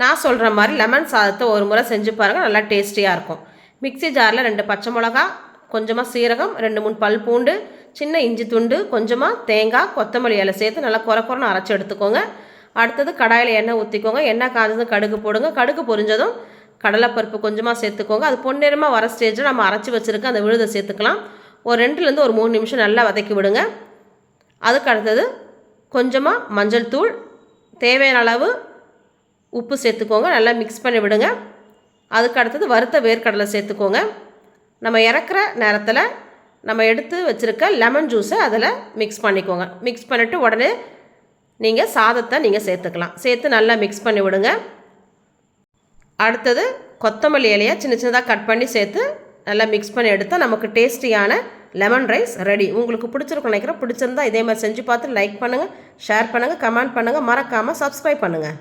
நான் சொல்கிற மாதிரி லெமன் சாதத்தை ஒரு முறை செஞ்சு பாருங்கள் நல்லா டேஸ்டியாக இருக்கும். மிக்ஸி ஜாரில் ரெண்டு பச்சை மிளகா கொஞ்சமாக சீரகம் ரெண்டு மூணு பல் பூண்டு சின்ன இஞ்சி துண்டு கொஞ்சமாக தேங்காய் கொத்தமல்லி இலை சேர்த்து நல்லா குறை குறைன்னு அரைச்சி எடுத்துக்கோங்க. அடுத்தது கடாயில் எண்ணெய் ஊற்றிக்கோங்க எண்ணெய் காய்ஞ்சதும் கடுகு போடுங்க. கடுகு பொரிஞ்சதும் கடலைப்பருப்பு கொஞ்சமாக சேர்த்துக்கோங்க. அது பொன்னிறமாக வர ஸ்டேஜில் நம்ம அரைச்சி வச்சுருக்க அந்த விழுதை சேர்த்துக்கலாம். ஒரு ரெண்டுலேருந்து ஒரு மூணு நிமிஷம் நல்லா வதக்கி விடுங்க. அதுக்கு அடுத்தது கொஞ்சமாக மஞ்சள் தூள் தேவையான அளவு உப்பு சேர்த்துக்கோங்க நல்லா மிக்ஸ் பண்ணி விடுங்க. அதுக்கு அடுத்தது வறுத்த வேர்க்கடலை சேர்த்துக்கோங்க. நம்ம இறக்குற நேரத்தில் நம்ம எடுத்து வச்சுருக்க லெமன் ஜூஸை அதில் மிக்ஸ் பண்ணிக்கோங்க. மிக்ஸ் பண்ணிவிட்டு உடனே நீங்கள் சாதத்தை நீங்கள் சேர்த்துக்கலாம். சேர்த்து நல்லா மிக்ஸ் பண்ணி விடுங்க. அடுத்தது கொத்தமல்லி இலையை சின்ன சின்னதாக கட் பண்ணி சேர்த்து நல்லா மிக்ஸ் பண்ணி எடுத்தால் நமக்கு டேஸ்டியான லெமன் ரைஸ் ரெடி உங்களுக்கு பிடிச்சிருக்கும் நினைக்கிறேன். பிடிச்சிருந்தா இதே மாதிரி செஞ்சு பார்த்து லைக் பண்ணுங்கள் ஷேர் பண்ணுங்கள் கமெண்ட் பண்ணுங்கள் மறக்காமல் சப்ஸ்கிரைப் பண்ணுங்கள்